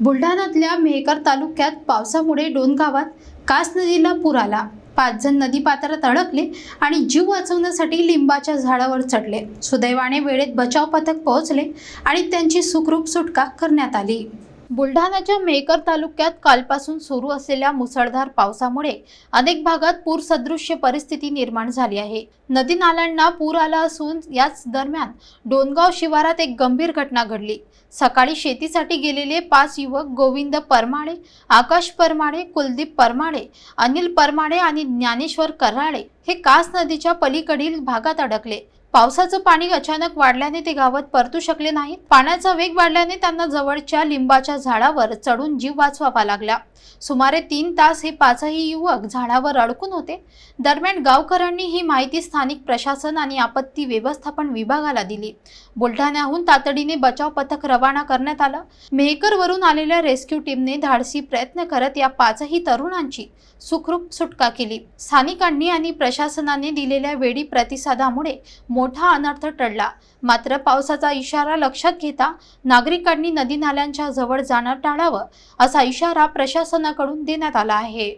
बुलढाण्यातल्या मेहकर तालुक्यात पावसामुळे दोन गावात कास नदीला पूर आला. पाच जण नदी पात्रात अडकले आणि जीव वाचवण्यासाठी लिंबाच्या झाडावर चढले. सुदैवाने वेळेत बचाव पथक पोहोचले आणि त्यांची सुखरूप सुटका करण्यात आली. बुलढाण्याच्या मेहकर तालुक्यात कालपासून सुरू असलेल्या मुसळधार पावसामुळे अनेक भागात पूरसदृश्य परिस्थिती निर्माण झाली आहे. नदी नाल्यांना पूर आला असून याच दरम्यान डोनगाव शिवारात एक गंभीर घटना घडली. सकाळी शेतीसाठी गेलेले पाच युवक गोविंद परमाळे आकाश परमाळे कुलदीप परमाळे अनिल परमाणे आणि ज्ञानेश्वर कराळे हे कास नदीच्या पलीकडील भागात अडकले. पावसाचं पाणी अचानक वाढल्याने ते गावात परतू शकले नाहीत. पाण्याचा वेग वाढल्याने त्यांना जवळच्या लिंबाच्या झाडावर चढून जीव वाचवावा लागला. सुमारे तीन तास हे पाचही युवक झाडावर अडकून होते. दरम्यान गावकऱ्यांनी ही माहिती स्थानिक प्रशासन आणि आपत्ती व्यवस्थापन विभागाला दिली. बुलढाण्याहून तातडीने बचाव पथक रवाना करण्यात आलं. मेहकरवरून आलेल्या रेस्क्यू टीमने धाडसी प्रयत्न करत या पाचही तरुणांची सुखरूप सुटका केली. स्थानिकांनी आणि प्रशासनाने दिलेल्या वेळी प्रतिसादामुळे मोठा अनर्थ टळला. मात्र पावसाचा इशारा लक्षात घेता नागरिकांनी नदी नाल्यांच्या जवळ जाणं टाळावं असा इशारा प्रशासनाकडून देण्यात आला आहे.